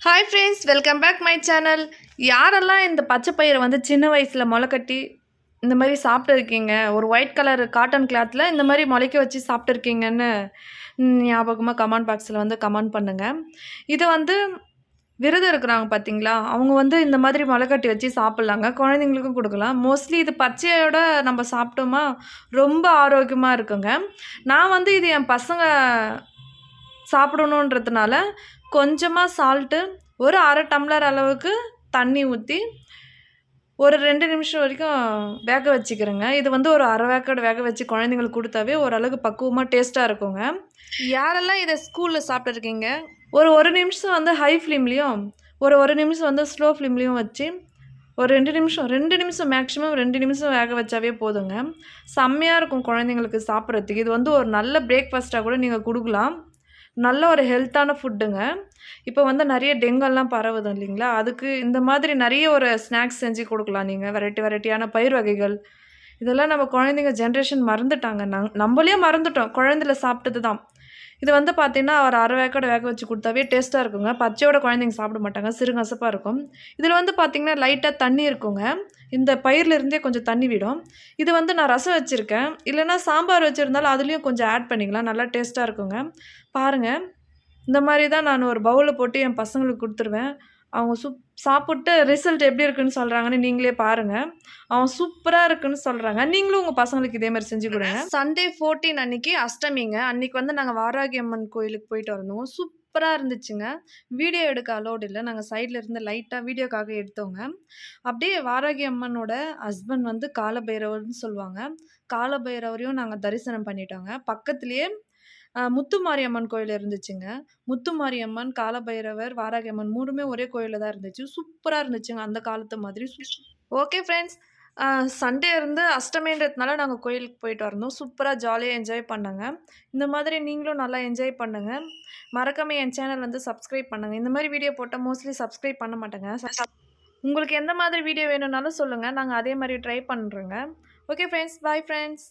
Hi friends welcome back my channel யாரெல்லாம் இந்த பச்சை பயிரை வந்து சின்ன வயசில் முளைக்கட்டி இந்த மாதிரி சாப்பிட்டுருக்கீங்க? ஒரு ஒயிட் கலர் காட்டன் கிளாத்தில் இந்த மாதிரி முளைக்க வச்சு சாப்பிட்ருக்கீங்கன்னு ஞாபகமாக கமெண்ட் பாக்ஸில் வந்து கமெண்ட் பண்ணுங்கள் இது வந்து விரதம் இருக்கிறாங்க பார்த்தீங்களா? அவங்க வந்து இந்த மாதிரி முளைக்கட்டி வச்சு சாப்பிட்லாங்க. குழந்தைங்களுக்கும் கொடுக்கலாம். மோஸ்ட்லி இது பச்சையோட நம்ம சாப்பிட்டோமா ரொம்ப ஆரோக்கியமாக இருக்குங்க. நான் வந்து இது என் பசங்க சாப்பிடணுன்றதுனால கொஞ்சமாக சால்ட்டு ஒரு அரை டம்ளர் அளவுக்கு தண்ணி ஊற்றி ஒரு ரெண்டு நிமிஷம் வரைக்கும் வேக வச்சுக்கிறேங்க. இது வந்து ஒரு அரை வேக்காடு வேக வச்சு குழந்தைங்களுக்கு கொடுத்தாவே ஓரளவுக்கு பக்குவமாக டேஸ்ட்டாக இருக்குங்க. யாரெல்லாம் இதை ஸ்கூலில் சாப்பிட்ருக்கீங்க ஒரு ஒரு நிமிஷம் வந்து ஹை ஃப்ளேம்லேயும் ஒரு ஒரு நிமிஷம் வந்து ஸ்லோ ஃப்ளேம்லேயும் வச்சு ஒரு ரெண்டு நிமிஷம் ரெண்டு நிமிஷம் மேக்ஸிமம் ரெண்டு நிமிஷம் வேக வச்சாவே போதுங்க. செம்மையாக இருக்கும் குழந்தைங்களுக்கு சாப்பிட்றதுக்கு. இது வந்து ஒரு நல்ல பிரேக்ஃபாஸ்ட்டாக கூட நீங்கள் கொடுக்கலாம். நல்ல ஒரு ஹெல்த்தான ஃபுட்டுங்க இப்போ வந்து நிறைய டெங்கெல்லாம் பரவுது இல்லைங்களா? அதுக்கு இந்த மாதிரி நிறைய ஒரு ஸ்நாக்ஸ் செஞ்சு கொடுக்கலாம். நீங்கள் வெரைட்டி வெரைட்டியான பயிர் வகைகள். இதெல்லாம் நம்ம குழந்தைங்க ஜென்ரேஷன் மறந்துட்டாங்க. நங் நம்மளே மறந்துட்டோம். குழந்தைல சாப்பிட்டது தான் இது வந்து பார்த்தீங்கன்னா ஒரு அரை வேக்கோட வேக வச்சு கொடுத்தாவே டேஸ்ட்டாக இருக்குங்க. பச்சையோட குழந்தைங்க சாப்பிட மாட்டாங்க. சிறுகசப்பாக இருக்கும். இதில் வந்து பார்த்திங்கன்னா லைட்டாக தண்ணி இருக்குங்க. இந்த பயிர்லேருந்தே இருந்தே கொஞ்சம் தண்ணி விடும். இது வந்து நான் ரசம் வச்சுருக்கேன். இல்லைன்னா சாம்பார் வச்சுருந்தாலும் அதுலேயும் கொஞ்சம் ஆட் பண்ணிக்கலாம். நல்லா டேஸ்ட்டாக இருக்குங்க. பாருங்கள் இந்த மாதிரி தான் நான் ஒரு பவுலில் போட்டு என் பசங்களுக்கு கொடுத்துருவேன். அவங்க சூப் சாப்பிட்டு ரிசல்ட் எப்படி இருக்குன்னு சொல்கிறாங்கன்னு நீங்களே பாருங்கள் அவன் சூப்பராக இருக்குன்னு சொல்கிறாங்க நீங்களும் உங்கள் பசங்களுக்கு இதே மாதிரி செஞ்சு கொடுங்க. சண்டே ஃபோர்டீன் அன்னைக்கு அஷ்டமிங்க. அன்னைக்கு வந்து நாங்கள் வாராகி அம்மன் கோயிலுக்கு போயிட்டு வந்தோம். சூப்பராக இருந்துச்சுங்க. வீடியோ எடுக்க அலோடு இல்லை. நாங்கள் சைடில் இருந்து லைட்டாக வீடியோக்காக எடுத்தோங்க. அப்படியே வாராகி அம்மனோட ஹஸ்பண்ட் வந்து காலபைரவர்னு சொல்லுவாங்க. காலபைரவரையும் நாங்கள் தரிசனம் பண்ணிட்டோங்க. பக்கத்துலேயே முத்துமாரியம்மன் கோயில் இருந்துச்சுங்க. முத்துமாரியம்மன் காலபைரவர் வாராகி அம்மன் மூணுமே ஒரே கோயிலில் தான் இருந்துச்சு. சூப்பராக இருந்துச்சுங்க அந்த காலத்து மாதிரி. Okay friends. சண்டே இருந்து அஷ்டமின்றதுனால நாங்கள் கோயிலுக்கு போயிட்டு வரணும் சூப்பராக ஜாலியாக என்ஜாய் பண்ணாங்க. இந்த மாதிரி நீங்களும் நல்லா என்ஜாய் பண்ணுங்கள் மறக்காமல் என் சேனல் வந்து சப்ஸ்கிரைப் பண்ணுங்கள் இந்த மாதிரி வீடியோ போட்டால் மோஸ்ட்லி சப்ஸ்கிரைப் பண்ண மாட்டேங்க. உங்களுக்கு எந்த மாதிரி வீடியோ வேணும்னாலும் சொல்லுங்கள் நாங்கள் அதே மாதிரி ட்ரை பண்ணுறோங்க ஓகே ஃப்ரெண்ட்ஸ். Bye friends.